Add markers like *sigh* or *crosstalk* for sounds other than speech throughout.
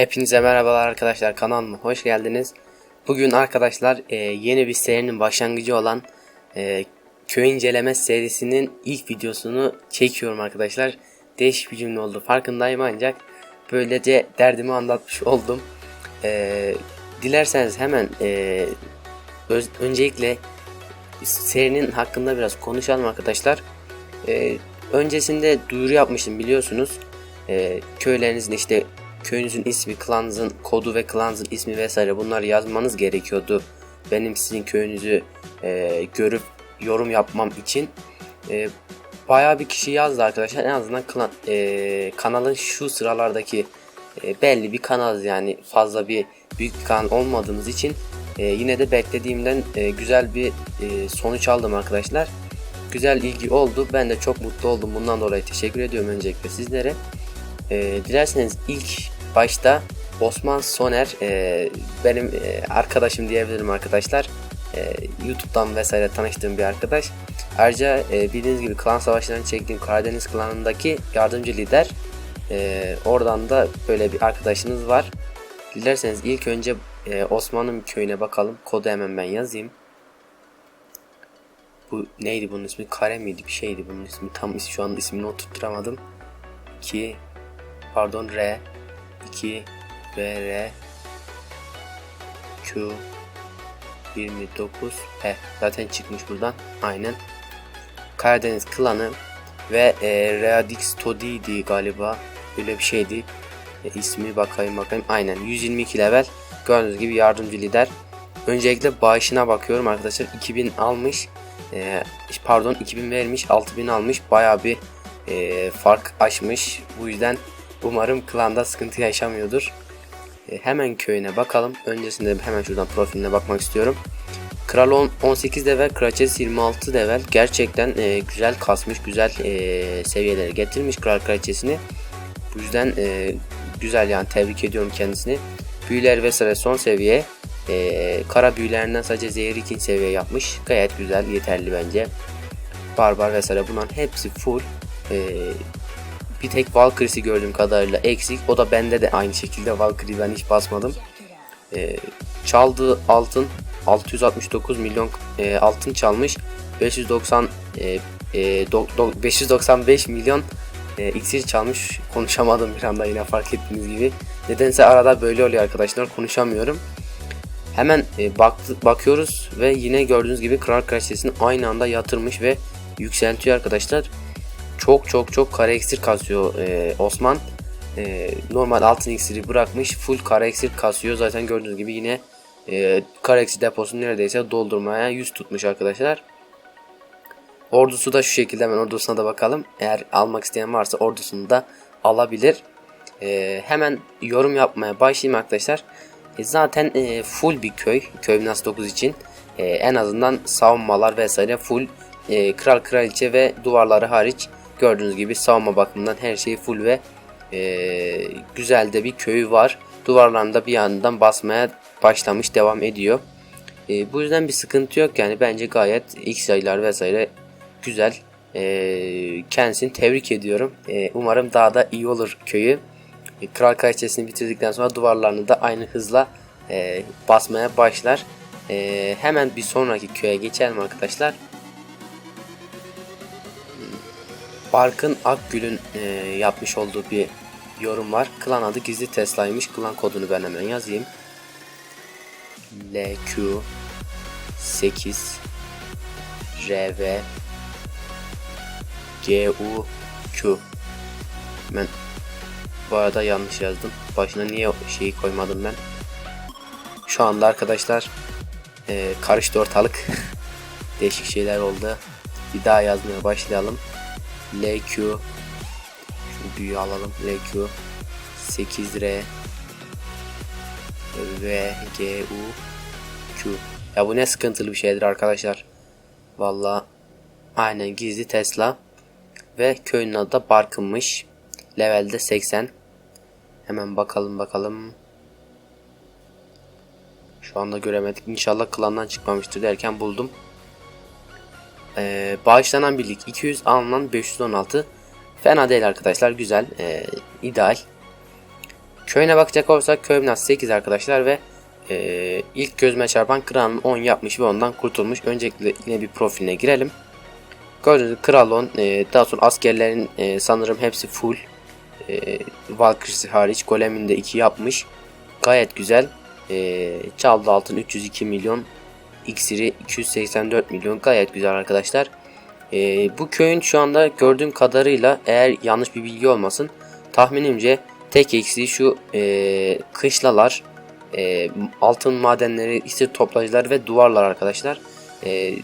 Hepinize merhabalar arkadaşlar kanalıma hoş geldiniz. Bugün arkadaşlar e, yeni bir serinin başlangıcı olan e, köy inceleme serisinin ilk videosunu çekiyorum arkadaşlar. Değişik bir cümle oldu farkındayım ancak böylece derdimi anlatmış oldum. E, dilerseniz hemen e, öz, öncelikle serinin hakkında biraz konuşalım arkadaşlar. E, öncesinde duyuru yapmıştım biliyorsunuz. E, köylerinizin işte köyünüzün ismi, klanınızın kodu ve klanınızın ismi vesaire bunları yazmanız gerekiyordu. Benim sizin köyünüzü e, görüp yorum yapmam için. E, bayağı bir kişi yazdı arkadaşlar. En azından klan, e, kanalın şu sıralardaki e, belli bir kanal yani fazla bir büyük bir kanal olmadığımız için e, yine de beklediğimden e, güzel bir e, sonuç aldım arkadaşlar. Güzel ilgi oldu. Ben de çok mutlu oldum. Bundan dolayı teşekkür ediyorum öncelikle sizlere. E, dilerseniz ilk başta Osman Soner e, benim e, arkadaşım diyebilirim arkadaşlar. E, YouTube'dan vesaire tanıştığım bir arkadaş. Ayrıca e, bildiğiniz gibi klan savaşlarını çektiğim Karadeniz klanındaki yardımcı lider. E, oradan da böyle bir arkadaşınız var. Dilerseniz ilk önce e, Osman'ın köyüne bakalım. Kodu hemen ben yazayım. Bu neydi bunun ismi? Kare miydi? Bir şeydi bunun ismi. Tam şu anda ismini oturtturamadım. Ki pardon R. 2 BR Q. 29 P zaten çıkmış buradan. Aynen. Karadeniz klanı ve e, Radix Todi'ydi galiba. Öyle bir şeydi. E, ismi bakayım bakayım. Aynen. 122 level. Gördüğünüz gibi yardımcı lider. Öncelikle bağışına bakıyorum arkadaşlar. 2000 almış. E, pardon 2000 vermiş 6000 almış. Baya bir e, fark aşmış. Bu yüzden Umarım klanda sıkıntı yaşamıyordur. E, hemen köyüne bakalım. Öncesinde hemen şuradan profiline bakmak istiyorum. Kral 10, 18 level, kraliçesi 26 level. Gerçekten e, güzel kasmış, güzel e, seviyelere getirmiş kral kraliçesini. Bu yüzden e, güzel yani tebrik ediyorum kendisini. Büyüler vesaire son seviye. E, kara büyülerinden sadece zehir 2. seviye yapmış. Gayet güzel, yeterli bence. Barbar vesaire bunların hepsi full. E, bir tek Valkyrie'si gördüğüm kadarıyla eksik. O da bende de aynı şekilde Valkyrie ben hiç basmadım. E, çaldığı altın 669 milyon e, altın çalmış. 590 e, e, do, do, 595 milyon e, iksir çalmış. *laughs* Konuşamadım bir anda yine fark ettiğiniz gibi. Nedense arada böyle oluyor arkadaşlar konuşamıyorum. Hemen e, baktı, bakıyoruz ve yine gördüğünüz gibi kral kraliçesini aynı anda yatırmış ve yükseltiyor arkadaşlar çok çok çok kare iksir kasıyor e, Osman. E, normal altın iksiri bırakmış. Full kare iksir kasıyor. Zaten gördüğünüz gibi yine e, kare iksir deposunu neredeyse doldurmaya yüz tutmuş arkadaşlar. Ordusu da şu şekilde hemen ordusuna da bakalım. Eğer almak isteyen varsa ordusunu da alabilir. E, hemen yorum yapmaya başlayayım arkadaşlar. E, zaten e, full bir köy. Köy Nas 9 için. E, en azından savunmalar vesaire full. E, kral kraliçe ve duvarları hariç Gördüğünüz gibi savunma bakımından her şey full ve e, güzel de bir köyü var. Duvarlarında bir yandan basmaya başlamış devam ediyor. E, bu yüzden bir sıkıntı yok yani bence gayet X sayılar vesaire güzel. E, kendisini tebrik ediyorum. E, umarım daha da iyi olur köyü. E, Kral Kraliçesini bitirdikten sonra duvarlarını da aynı hızla e, basmaya başlar. E, hemen bir sonraki köye geçelim arkadaşlar. Barkın Akgül'ün e, yapmış olduğu bir yorum var. Klan adı gizli Tesla'ymış. Klan kodunu ben hemen yazayım. LQ 8 RV GU Q Ben bu arada yanlış yazdım. Başına niye şeyi koymadım ben? Şu anda arkadaşlar e, karıştı ortalık. *laughs* Değişik şeyler oldu. Bir daha yazmaya başlayalım. LQ şu büyüğü alalım. LQ 8R V G U Q. Ya bu ne sıkıntılı bir şeydir arkadaşlar. Valla aynen gizli Tesla ve köyün adı da Barkın'mış. Levelde 80 hemen bakalım bakalım. Şu anda göremedik. İnşallah klandan çıkmamıştır derken buldum ee, bağışlanan birlik 200 alınan 516 fena değil arkadaşlar güzel e, ideal Köyüne bakacak olursak köy binası 8 arkadaşlar ve e, ilk gözüme çarpan kralın 10 yapmış ve ondan kurtulmuş. Öncelikle yine bir profiline girelim. Gördüğünüz gibi kral 10 e, daha sonra askerlerin e, sanırım hepsi full. E, Valkyrie'si hariç golemin de 2 yapmış. Gayet güzel. E, çaldı altın 302 milyon. İksiri 284 milyon. Gayet güzel arkadaşlar. E, bu köyün şu anda gördüğüm kadarıyla eğer yanlış bir bilgi olmasın tahminimce tek eksiği şu e, kışlalar, e, altın madenleri, isir toplayıcılar ve duvarlar arkadaşlar. E,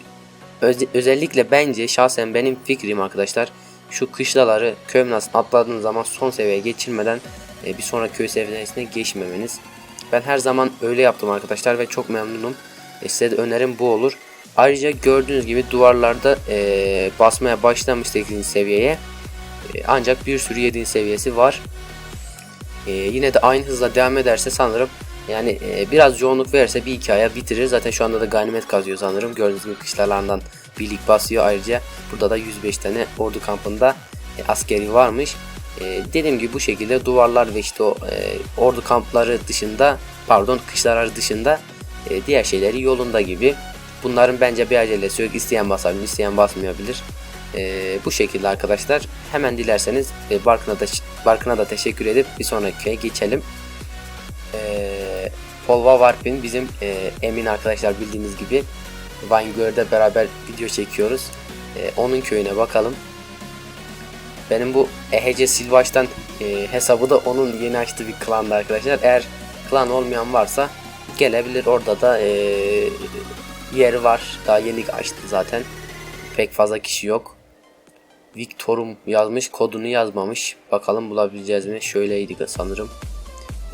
öz- özellikle bence şahsen benim fikrim arkadaşlar şu kışlaları köy binasına atladığınız zaman son seviyeye geçirmeden e, bir sonraki köy seviyesine geçmemeniz. Ben her zaman öyle yaptım arkadaşlar ve çok memnunum. E, size de önerim bu olur. Ayrıca gördüğünüz gibi duvarlarda e, basmaya başlamış 8. seviyeye. E, ancak bir sürü 7. seviyesi var. E, yine de aynı hızla devam ederse sanırım yani e, biraz yoğunluk verirse bir iki aya bitirir. Zaten şu anda da ganimet kazıyor sanırım. Gördüğünüz gibi kışlalarından birlik basıyor. Ayrıca burada da 105 tane ordu kampında e, askeri varmış. E, dediğim gibi bu şekilde duvarlar ve işte o e, ordu kampları dışında pardon kışlalar dışında e, diğer şeyleri yolunda gibi. Bunların bence bir acelesi yok. İsteyen basabilir, isteyen basmayabilir. E, bu şekilde arkadaşlar. Hemen dilerseniz e, Barkın'a da Barkın'a da teşekkür edip bir sonraki köye geçelim. Polva Warp'in bizim Emin arkadaşlar bildiğiniz gibi Vangör'de beraber video çekiyoruz. Onun köyüne bakalım. Benim bu Ehece Silvaç'tan e, hesabı da onun yeni açtığı bir klanda arkadaşlar. Eğer klan olmayan varsa gelebilir. Orada da e, yeri var. Daha yeni açtı zaten. Pek fazla kişi yok. Victorum yazmış. Kodunu yazmamış. Bakalım bulabileceğiz mi? Şöyleydi sanırım.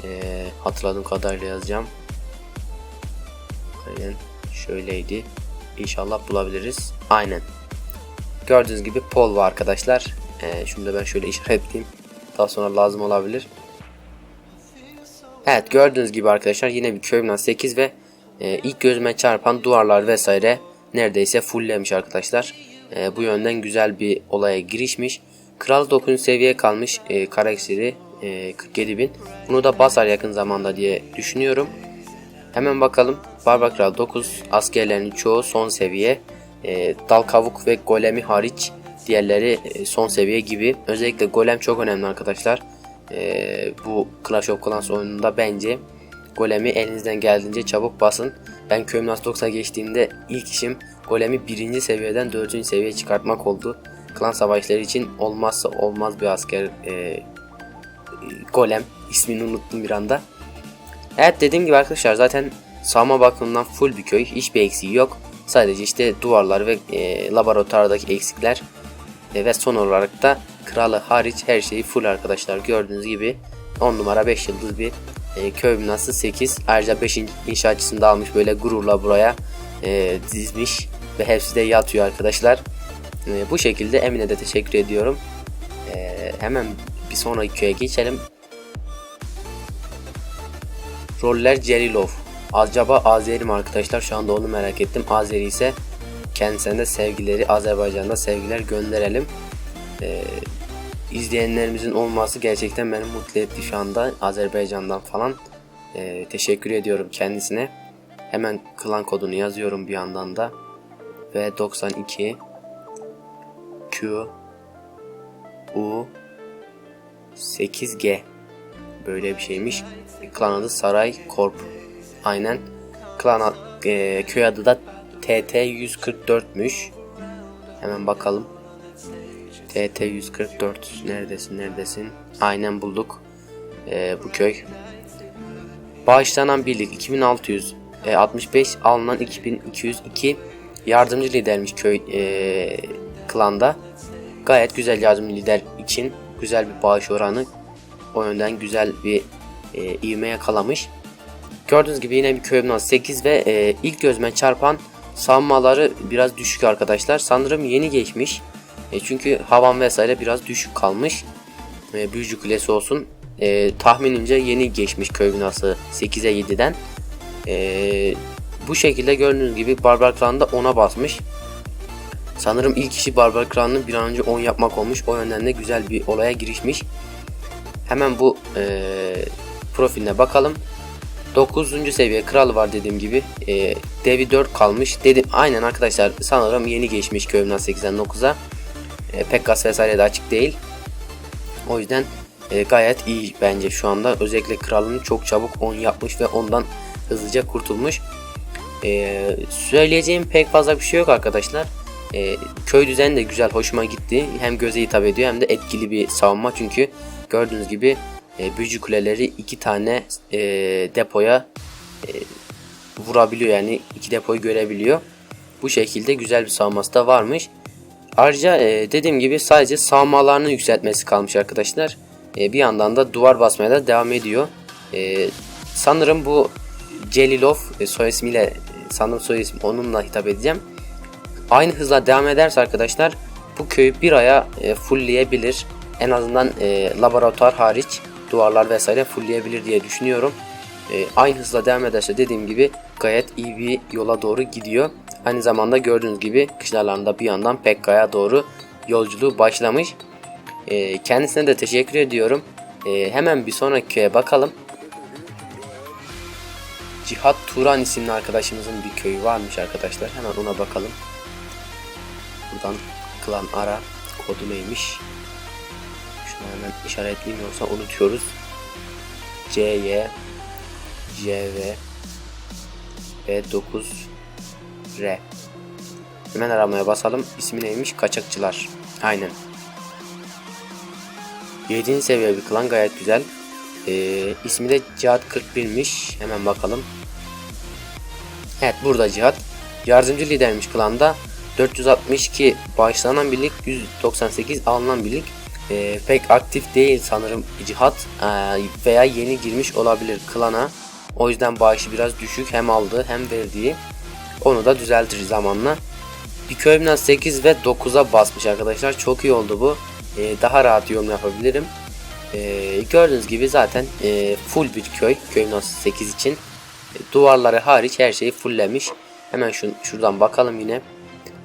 E, hatırladığım kadarıyla yazacağım. Aynen şöyleydi. İnşallah bulabiliriz. Aynen. Gördüğünüz gibi pol var arkadaşlar. Ee, şunu ben şöyle işaretleyeyim. Daha sonra lazım olabilir. Evet gördüğünüz gibi arkadaşlar yine bir binası 8 ve e, ilk gözüme çarpan duvarlar vesaire neredeyse fulllemiş arkadaşlar. E, bu yönden güzel bir olaya girişmiş. Kral 9. seviye kalmış e, karakteri e, 47.000. Bunu da basar yakın zamanda diye düşünüyorum. Hemen bakalım. Barbar Kral 9 askerlerinin çoğu son seviye. E, dal kavuk ve golemi hariç diğerleri e, son seviye gibi. Özellikle golem çok önemli arkadaşlar. E, bu Clash of Clans oyununda bence golemi elinizden geldiğince çabuk basın. Ben Köyüm Nas 90'a geçtiğimde ilk işim golemi birinci seviyeden dördüncü seviyeye çıkartmak oldu. Klan savaşları için olmazsa olmaz bir asker e, golem ismini unuttum bir anda. Evet dediğim gibi arkadaşlar zaten savunma bakımından full bir köy. Hiçbir eksiği yok. Sadece işte duvarlar ve e, laboratuvardaki eksikler e, ve son olarak da kralı hariç her şeyi full arkadaşlar. Gördüğünüz gibi 10 numara 5 yıldız bir e, köy binası 8. Ayrıca 5. inşaatçısını da almış böyle gururla buraya e, dizmiş ve hepsi de yatıyor arkadaşlar. E, bu şekilde Emine de teşekkür ediyorum. E, hemen bir sonraki köye geçelim. Roller Cerilov. Acaba Azeri mi arkadaşlar? Şu anda onu merak ettim. Azeri ise kendisine de sevgileri Azerbaycan'da sevgiler gönderelim. Ee, izleyenlerimizin olması gerçekten beni mutlu etti şu anda Azerbaycan'dan falan. Ee, teşekkür ediyorum kendisine. Hemen klan kodunu yazıyorum bir yandan da. Ve 92 Q U 8G böyle bir şeymiş. Klan adı Saray Korp. Aynen. Klan ad- e, köy adı da TT 144'müş. Hemen bakalım. TT 144 neredesin neredesin? Aynen bulduk. E, bu köy. Bağışlanan birlik 2600 e, 65 alınan 2202 yardımcı lidermiş köy e, klanda. Gayet güzel yardımcı lider için güzel bir bağış oranı. O yönden güzel bir e, ivme yakalamış. Gördüğünüz gibi yine bir köy binası 8 ve e, ilk gözüme çarpan savunmaları biraz düşük arkadaşlar. Sanırım yeni geçmiş. E, çünkü havan vesaire biraz düşük kalmış. E, büyücü kulesi olsun. E, tahminimce yeni geçmiş köy binası 8'e 7'den. E, bu şekilde gördüğünüz gibi Barbar Klan'da 10'a basmış. Sanırım ilk işi Barbar Klan'ın bir an önce 10 yapmak olmuş. O yönden de güzel bir olaya girişmiş. Hemen bu e, profiline bakalım. 9. seviye kralı var dediğim gibi. E, devi 4 kalmış. Dedim aynen arkadaşlar sanırım yeni geçmiş Köyümden 8'den 9'a. E, Pekkas vesaire de açık değil. O yüzden e, gayet iyi bence şu anda. Özellikle kralını çok çabuk 10 yapmış ve ondan hızlıca kurtulmuş. E, söyleyeceğim pek fazla bir şey yok arkadaşlar. E, köy düzeni de güzel hoşuma gitti. Hem göze hitap ediyor hem de etkili bir savunma. Çünkü gördüğünüz gibi e, büyücü kuleleri iki tane e, depoya e, vurabiliyor yani iki depoyu görebiliyor. Bu şekilde güzel bir savunması da varmış. Ayrıca e, dediğim gibi sadece savunmalarını yükseltmesi kalmış arkadaşlar. E, bir yandan da duvar basmaya da devam ediyor. E, sanırım bu Celilov e, soy ismiyle sanırım soy ismi onunla hitap edeceğim. Aynı hızla devam ederse arkadaşlar bu köyü bir aya e, fullleyebilir. En azından e, laboratuvar hariç duvarlar vesaire fullleyebilir diye düşünüyorum. E, aynı hızla devam ederse dediğim gibi gayet iyi bir yola doğru gidiyor. Aynı zamanda gördüğünüz gibi kışlalarında bir yandan Pekka'ya doğru yolculuğu başlamış. E, kendisine de teşekkür ediyorum. E, hemen bir sonraki köye bakalım. Cihat Turan isimli arkadaşımızın bir köyü varmış arkadaşlar. Hemen ona bakalım. Buradan klan ara kodu neymiş? Şunu hemen işaretleyeyim yoksa unutuyoruz. C Y C V B 9 R Hemen aramaya basalım. İsmi neymiş? Kaçakçılar. Aynen. 7. seviye bir klan gayet güzel. Ee, ismi de Cihat 41'miş. Hemen bakalım. Evet burada Cihat. Yardımcı lidermiş klanda. 462 bağışlanan birlik, 198 alınan birlik. Ee, pek aktif değil sanırım Cihat ee, veya yeni girmiş olabilir klana. O yüzden bağışı biraz düşük hem aldığı hem verdiği. Onu da düzeltir zamanla. Bir köyümden 8 ve 9'a basmış arkadaşlar. Çok iyi oldu bu. Ee, daha rahat yorum yapabilirim. Ee, gördüğünüz gibi zaten e, full bir köy. Köyümden 8 için. E, duvarları hariç her şeyi fulllemiş. Hemen şu, şuradan bakalım yine.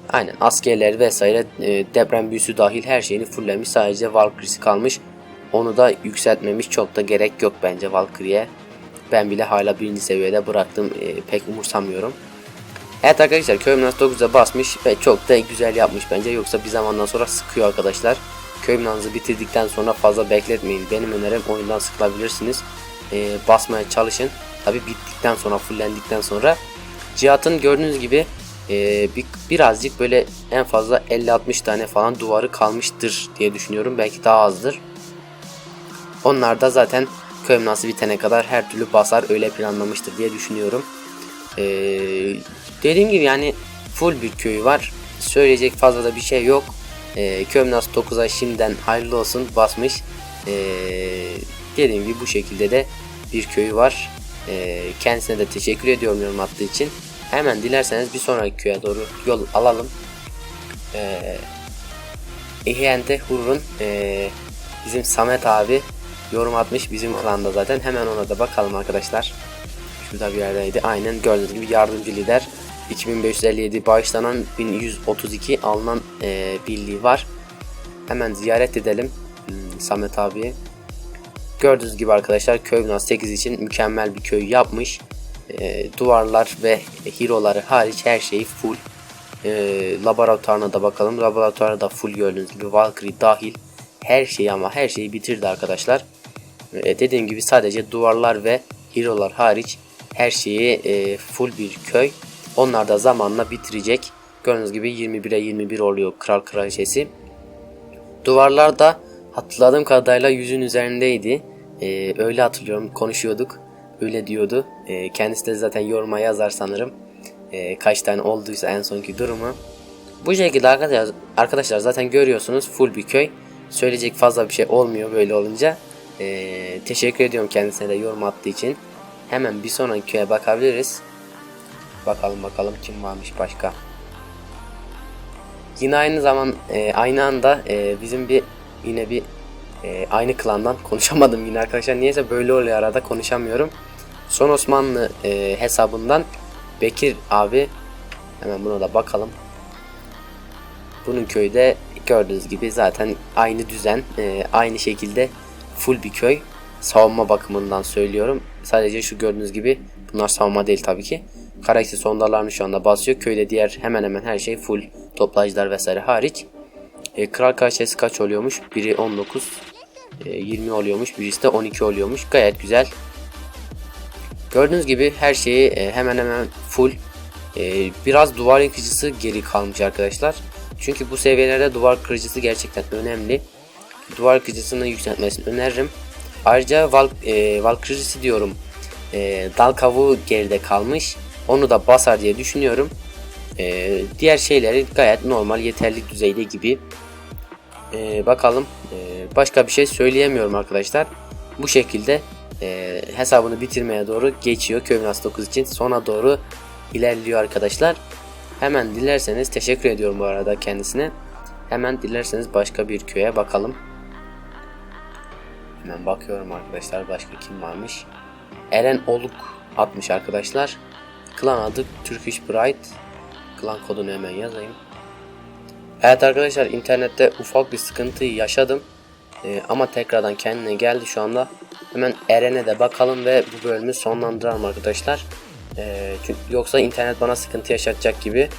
Aynen askerler vesaire e, deprem büyüsü dahil her şeyini fulllemiş. Sadece Valkyrie'si kalmış. Onu da yükseltmemiş. Çok da gerek yok bence Valkyrie'ye. Ben bile hala birinci seviyede bıraktım. E, pek umursamıyorum. Evet arkadaşlar köy binası 9'a basmış ve çok da güzel yapmış bence. Yoksa bir zamandan sonra sıkıyor arkadaşlar. Köy binanızı bitirdikten sonra fazla bekletmeyin. Benim önerim oyundan sıkılabilirsiniz. E, basmaya çalışın. Tabi bittikten sonra fullendikten sonra. Cihat'ın gördüğünüz gibi e, bir, birazcık böyle en fazla 50-60 tane falan duvarı kalmıştır diye düşünüyorum. Belki daha azdır. Onlar da zaten köy binası bitene kadar her türlü basar öyle planlamıştır diye düşünüyorum. Ee, dediğim gibi yani full bir köyü var. Söyleyecek fazla da bir şey yok. Ee, köy binası 9'a şimdiden hayırlı olsun basmış. Ee, dediğim gibi bu şekilde de bir köyü var. Ee, kendisine de teşekkür ediyorum yorum attığı için. Hemen dilerseniz bir sonraki köye doğru yol alalım. Ee, İhyente Hurr'un e, bizim Samet abi yorum atmış bizim klanda zaten. Hemen ona da bakalım arkadaşlar. Şurada bir yerdeydi. Aynen gördüğünüz gibi yardımcı lider. 2557 bağışlanan 1132 alınan e, birliği var. Hemen ziyaret edelim hmm, Samet abiye. Gördüğünüz gibi arkadaşlar binası 8 için mükemmel bir köy yapmış. E, duvarlar ve hero'ları hariç her şeyi full. E, laboratuvarına da bakalım. Laboratuvarda da full gördüğünüz gibi Valkyrie dahil. Her şeyi ama her şeyi bitirdi arkadaşlar. E, dediğim gibi sadece duvarlar ve hero'lar hariç her şeyi e, full bir köy. Onlar da zamanla bitirecek. Gördüğünüz gibi 21'e 21 oluyor kral kraliçesi. Duvarlar da hatırladığım kadarıyla yüzün üzerindeydi. E, öyle hatırlıyorum konuşuyorduk. Öyle diyordu. E, kendisi de zaten yoruma yazar sanırım. E, kaç tane olduysa en sonki durumu. Bu şekilde arkadaşlar, arkadaşlar zaten görüyorsunuz full bir köy. Söyleyecek fazla bir şey olmuyor böyle olunca. E, teşekkür ediyorum kendisine de yorum attığı için. Hemen bir sonraki köye bakabiliriz. Bakalım bakalım kim varmış başka. Yine aynı zaman e, aynı anda e, bizim bir yine bir e, aynı klandan *laughs* konuşamadım yine arkadaşlar. Niyeyse böyle oluyor arada konuşamıyorum. Son Osmanlı e, hesabından Bekir abi hemen buna da bakalım. Bunun köyde gördüğünüz gibi zaten aynı düzen, e, aynı şekilde full bir köy. savunma bakımından söylüyorum. Sadece şu gördüğünüz gibi bunlar savunma değil tabii ki. Karakter sondalarını şu anda basıyor. Köyde diğer hemen hemen her şey full. Toplayıcılar vesaire hariç. E, kral kaçesi kaç oluyormuş? Biri 19, e, 20 oluyormuş. Birisi de 12 oluyormuş. Gayet güzel. Gördüğünüz gibi her şeyi e, hemen hemen full. E, biraz duvar yıkıcısı geri kalmış arkadaşlar. Çünkü bu seviyelerde duvar kırıcısı gerçekten önemli. Duvar kırıcısını yükseltmesini öneririm. Ayrıca val, e, val kırıcısı diyorum. E, dal kavuğu geride kalmış. Onu da basar diye düşünüyorum. E, diğer şeyleri gayet normal yeterli düzeyde gibi. E, bakalım. E, başka bir şey söyleyemiyorum arkadaşlar. Bu şekilde e, hesabını bitirmeye doğru geçiyor. Köynas 9 için sona doğru ilerliyor arkadaşlar. Hemen dilerseniz teşekkür ediyorum bu arada kendisine. Hemen dilerseniz başka bir köye bakalım. Hemen bakıyorum arkadaşlar başka kim varmış. Eren Oluk atmış arkadaşlar. Klan adı Turkish Bright. Klan kodunu hemen yazayım. Evet arkadaşlar internette ufak bir sıkıntıyı yaşadım. Ee, ama tekrardan kendine geldi şu anda. Hemen Eren'e de bakalım ve bu bölümü sonlandıralım arkadaşlar. Ee, çünkü yoksa internet bana sıkıntı yaşatacak gibi.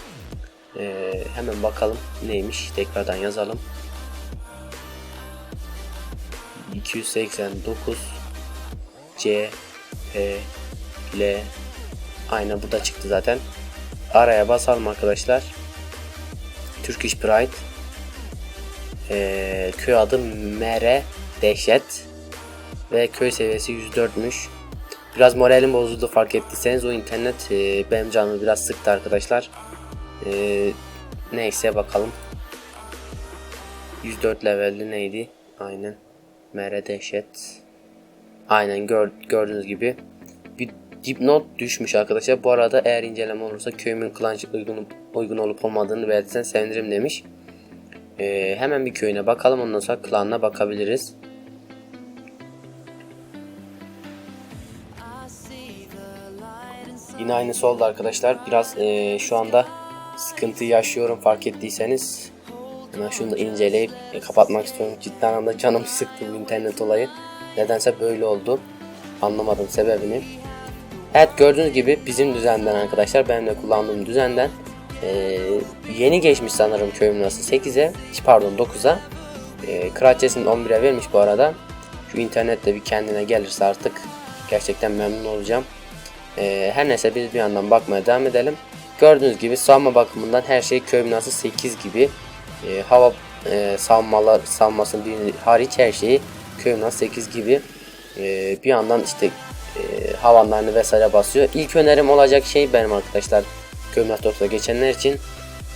Ee, hemen bakalım neymiş tekrardan yazalım. 289 C P L Aynen bu da çıktı zaten. Araya basalım arkadaşlar. Turkish Pride. Ee, köy adı Mere Dehşet. Ve köy seviyesi 104'müş. Biraz moralim bozuldu fark ettiyseniz o internet e, benim canımı biraz sıktı arkadaşlar. E, neyse bakalım. 104 levelli neydi? Aynen. Mere Dehşet. Aynen gör, gördüğünüz gibi. Dipnot düşmüş arkadaşlar. Bu arada eğer inceleme olursa köyümün klanç uygun, uygun olup olmadığını belirtsen sevinirim demiş. Ee, hemen bir köyüne bakalım ondan sonra klanına bakabiliriz. Yine aynısı oldu arkadaşlar. Biraz e, şu anda sıkıntı yaşıyorum fark ettiyseniz. Hemen şunu da inceleyip e, kapatmak istiyorum. Cidden anlamda canım sıktı bu internet olayı. Nedense böyle oldu. Anlamadım sebebini. Evet gördüğünüz gibi bizim düzenden arkadaşlar benim de kullandığım düzenden e, yeni geçmiş sanırım köyüm nasıl 8'e pardon 9'a e, Kraliçesinin 11'e vermiş bu arada. Şu internette bir kendine gelirse artık gerçekten memnun olacağım. E, her neyse biz bir yandan bakmaya devam edelim. Gördüğünüz gibi savunma bakımından her şey köy binası 8 gibi. E, hava e, savunmalar savunmasının hariç her şeyi köy binası 8 gibi. E, bir yandan işte e, havanlarını vesaire basıyor. İlk önerim olacak şey benim arkadaşlar köy binası geçenler için.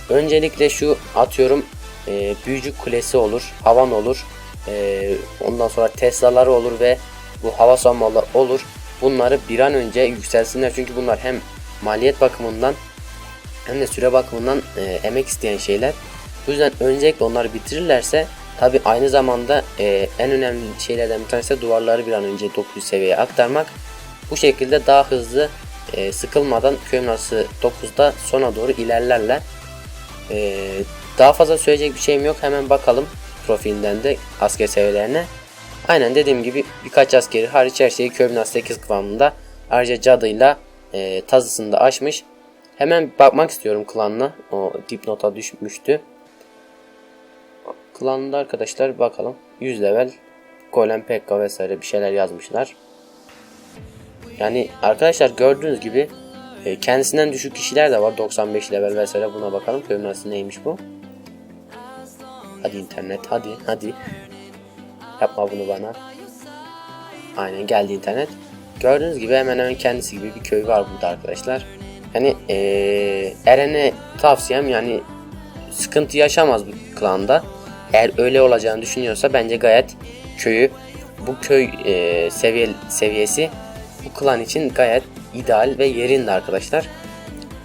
Öncelikle şu atıyorum e, büyücü kulesi olur, havan olur. E, ondan sonra Tesla'ları olur ve bu hava savunmaları olur. Bunları bir an önce yükselsinler çünkü bunlar hem maliyet bakımından hem de süre bakımından e, emek isteyen şeyler. Bu yüzden öncelikle onları bitirirlerse tabi aynı zamanda e, en önemli şeylerden bir tanesi de duvarları bir an önce 900 seviyeye aktarmak. Bu şekilde daha hızlı e, sıkılmadan köy nasıl 9'da sona doğru ilerlerler. E, daha fazla söyleyecek bir şeyim yok. Hemen bakalım profilinden de asker seviyelerine. Aynen dediğim gibi birkaç askeri hariç her şeyi Köbnas 8 kıvamında. Ayrıca cadıyla e, tazısını da aşmış. Hemen bakmak istiyorum klanına. O dipnota düşmüştü. Klanında arkadaşlar bakalım. 100 level Golem Pekka vesaire bir şeyler yazmışlar. Yani arkadaşlar gördüğünüz gibi e, kendisinden düşük kişiler de var. 95 level vesaire buna bakalım. Kömnası neymiş bu? Hadi internet hadi hadi. Yapma bunu bana. Aynen geldi internet. Gördüğünüz gibi hemen hemen kendisi gibi bir köy var burada arkadaşlar. Yani ee, Eren'e tavsiyem yani sıkıntı yaşamaz bu klanda. Eğer öyle olacağını düşünüyorsa bence gayet köyü bu köy e, seviye, seviyesi bu klan için gayet ideal ve yerinde arkadaşlar.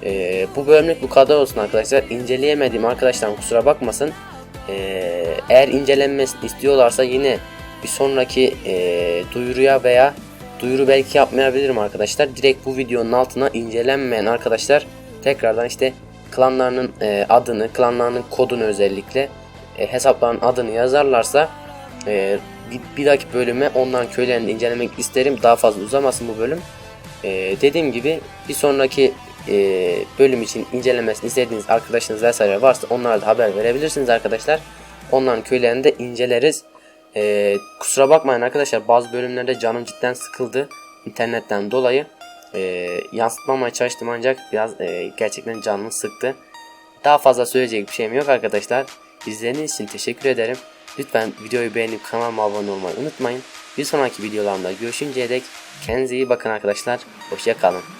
E, bu bölümlük bu kadar olsun arkadaşlar. İnceleyemedim arkadaşlar kusura bakmasın. Ee, eğer incelenmesini istiyorlarsa yine bir sonraki e, duyuruya veya duyuru belki yapmayabilirim arkadaşlar. Direkt bu videonun altına incelenmeyen arkadaşlar tekrardan işte klanlarının e, adını, klanlarının kodunu özellikle e, hesapların adını yazarlarsa e, bir, bir dahaki bölüme onların köylerini incelemek isterim. Daha fazla uzamasın bu bölüm. Ee, dediğim gibi bir sonraki e, bölüm için incelemesini istediğiniz arkadaşınız vesaire varsa onlara da haber verebilirsiniz arkadaşlar. Onların köylerini de inceleriz. Ee, kusura bakmayın arkadaşlar bazı bölümlerde canım cidden sıkıldı internetten dolayı. Ee, yansıtmamaya çalıştım ancak biraz e, gerçekten canımı sıktı. Daha fazla söyleyecek bir şeyim yok arkadaşlar. İzlediğiniz için teşekkür ederim. Lütfen videoyu beğenip kanalıma abone olmayı unutmayın. Bir sonraki videolarımda görüşünceye dek kendinize iyi bakın arkadaşlar. Hoşçakalın.